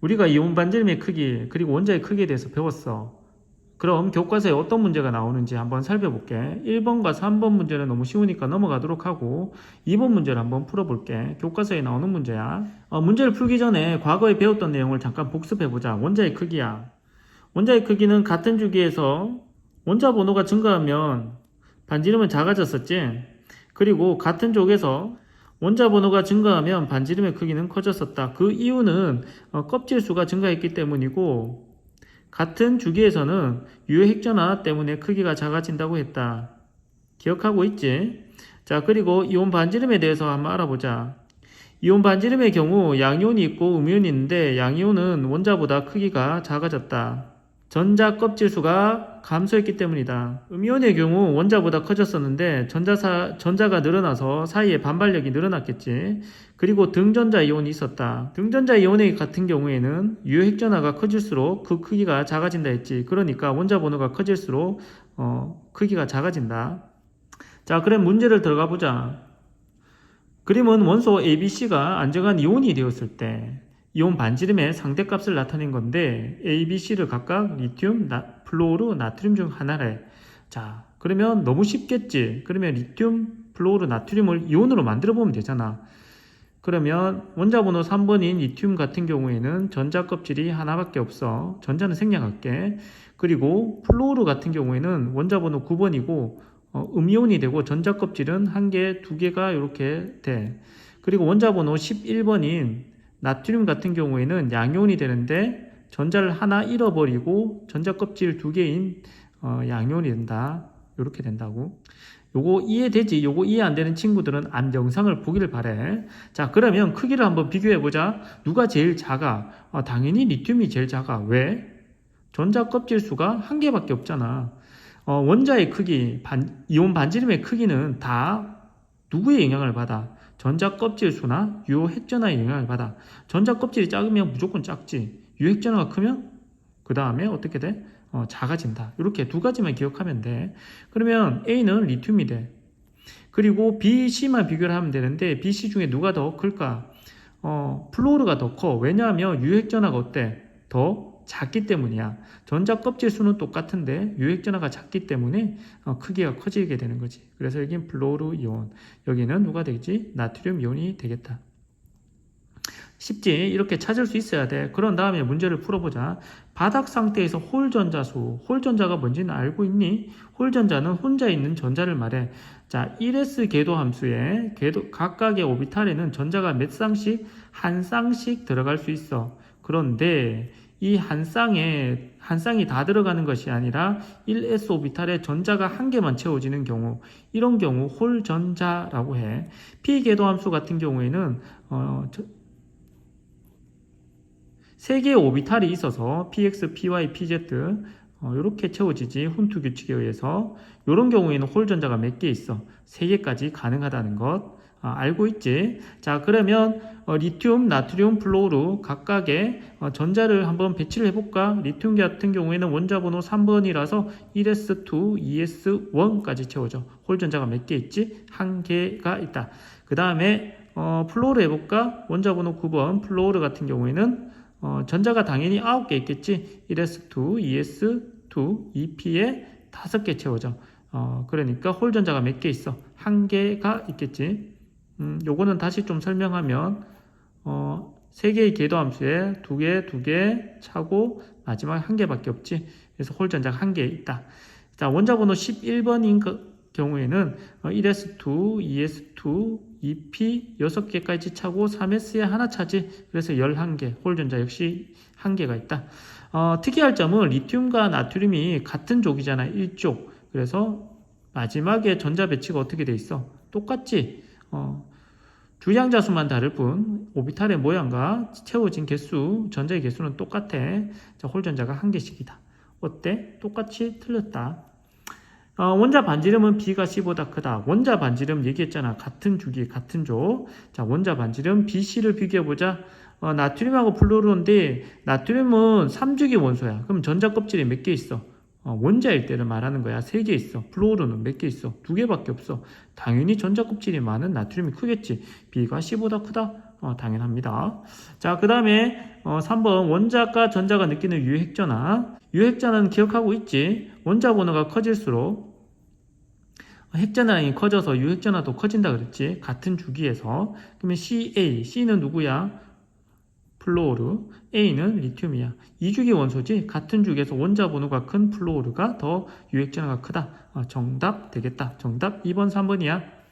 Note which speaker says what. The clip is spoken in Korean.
Speaker 1: 우리가 이온 반지름의 크기 그리고 원자의 크기에 대해서 배웠어. 그럼 교과서에 어떤 문제가 나오는지 한번 살펴볼게. 1번과 3번 문제는 너무 쉬우니까 넘어가도록 하고 2번 문제를 한번 풀어볼게. 교과서에 나오는 문제야. 어, 문제를 풀기 전에 과거에 배웠던 내용을 잠깐 복습해보자. 원자의 크기야. 원자의 크기는 같은 주기에서 원자 번호가 증가하면 반지름은 작아졌었지. 그리고 같은 쪽에서 원자 번호가 증가하면 반지름의 크기는 커졌었다. 그 이유는 어, 껍질 수가 증가했기 때문이고 같은 주기에서는 유효 핵전화 때문에 크기가 작아진다고 했다. 기억하고 있지? 자, 그리고 이온 반지름에 대해서 한번 알아보자. 이온 반지름의 경우 양이온이 있고 음이온이 있는데 양이온은 원자보다 크기가 작아졌다. 전자 껍질 수가 감소했기 때문이다. 음이온의 경우 원자보다 커졌었는데 전자사, 전자가 늘어나서 사이에 반발력이 늘어났겠지. 그리고 등전자 이온이 있었다. 등전자 이온의 같은 경우에는 유효 핵전화가 커질수록 그 크기가 작아진다 했지. 그러니까 원자 번호가 커질수록 어, 크기가 작아진다. 자, 그럼 문제를 들어가 보자. 그림은 원소 ABC가 안정한 이온이 되었을 때 이온 반지름의 상대값을 나타낸 건데 A, B, C를 각각 리튬, 나, 플로르, 나트륨 중 하나래. 자, 그러면 너무 쉽겠지. 그러면 리튬, 플로르, 나트륨을 이온으로 만들어 보면 되잖아. 그러면 원자 번호 3번인 리튬 같은 경우에는 전자 껍질이 하나밖에 없어. 전자는 생략할게. 그리고 플로르 같은 경우에는 원자 번호 9번이고 어, 음이온이 되고 전자 껍질은 한 개, 두 개가 이렇게 돼. 그리고 원자 번호 11번인 나트륨 같은 경우에는 양이온이 되는데 전자를 하나 잃어버리고 전자 껍질 두 개인 어, 양이온이 된다. 이렇게 된다고. 요거 이해되지? 요거 이해 안 되는 친구들은 안 영상을 보기를 바래. 자, 그러면 크기를 한번 비교해 보자. 누가 제일 작아? 아, 당연히 리튬이 제일 작아. 왜? 전자 껍질 수가 한 개밖에 없잖아. 어, 원자의 크기, 반, 이온 반지름의 크기는 다 누구의 영향을 받아? 전자 껍질 수나 유효 핵전화의 영향을 받아. 전자 껍질이 작으면 무조건 작지. 유효 핵전화가 크면 그 다음에 어떻게 돼? 어, 작아진다. 이렇게 두 가지만 기억하면 돼. 그러면 A는 리튬이 돼. 그리고 B, C만 비교를 하면 되는데 B, C 중에 누가 더 클까? 어, 플로르가 더 커. 왜냐하면 유핵전화가 어때? 더 작기 때문이야. 전자 껍질 수는 똑같은데 유핵전화가 작기 때문에 어, 크기가 커지게 되는 거지. 그래서 여긴 플로르 이온. 여기는 누가 되겠지? 나트륨 이온이 되겠다. 쉽지? 이렇게 찾을 수 있어야 돼. 그런 다음에 문제를 풀어보자. 바닥 상태에서 홀 전자수, 홀 전자가 뭔지는 알고 있니? 홀 전자는 혼자 있는 전자를 말해. 자, 1s 궤도 함수에 궤도 각각의 오비탈에는 전자가 몇 쌍씩 한 쌍씩 들어갈 수 있어. 그런데 이 한 쌍에 한 쌍이 다 들어가는 것이 아니라 1s 오비탈에 전자가 한 개만 채워지는 경우 이런 경우 홀 전자라고 해. p 궤도 함수 같은 경우에는 어, 저- 세 개의 오비탈이 있어서 px, py, pz 어, 이렇게 채워지지 훈투 규칙에 의해서 이런 경우에는 홀 전자가 몇 개 있어 세 개까지 가능하다는 것 아, 알고 있지? 자 그러면 어, 리튬, 나트륨, 플로르 각각의 어, 전자를 한번 배치를 해볼까? 리튬 같은 경우에는 원자 번호 3번이라서 1s2, 2s1까지 채워져 홀 전자가 몇 개 있지? 한 개가 있다. 그 다음에 어, 플로르 해볼까? 원자 번호 9번 플로르 같은 경우에는 어, 전자가 당연히 9개 있겠지. 1s2, 2s2, 2p에 5개 채워져. 어, 그러니까 홀 전자가 몇 개 있어? 한 개가 있겠지. 음, 요거는 다시 좀 설명하면 어, 세 개의 궤도 함수에 두 개, 두개 차고 마지막 한 개밖에 없지. 그래서 홀 전자가 한 개 있다. 자, 원자 번호 11번인 그 경우에는 어, 1s2, 2s2, 2p 6개까지 차고 3s에 하나 차지. 그래서 11개. 홀 전자 역시 한 개가 있다. 어, 특이할 점은 리튬과 나트륨이 같은 족이잖아. 1족. 그래서 마지막에 전자 배치가 어떻게 돼 있어? 똑같지? 어, 주양자 수만 다를 뿐 오비탈의 모양과 채워진 개수, 전자의 개수는 똑같아. 자, 홀 전자가 한 개씩이다. 어때? 똑같이 틀렸다. 어, 원자 반지름은 B가 C보다 크다. 원자 반지름 얘기했잖아. 같은 주기, 같은 조. 자, 원자 반지름 BC를 비교해보자. 어, 나트륨하고 플로르인데, 나트륨은 3주기 원소야. 그럼 전자 껍질이 몇 개 있어? 어, 원자일 때를 말하는 거야. 3개 있어. 플로르는 몇 개 있어? 2개밖에 없어. 당연히 전자 껍질이 많은 나트륨이 크겠지. B가 C보다 크다? 어, 당연합니다. 자, 그 다음에 어, 3번 원자과 전자가 느끼는 유핵전화. 유핵전화는 기억하고 있지. 원자 번호가 커질수록 핵전화량이 커져서 유핵전화도 커진다 그랬지. 같은 주기에서. 그러면 CA, C는 누구야? 플로르, A는 리튬이야. 이주기 원소지. 같은 주기에서 원자 번호가 큰 플로르가 더 유핵전화가 크다. 어, 정답 되겠다. 정답 2번, 3번이야.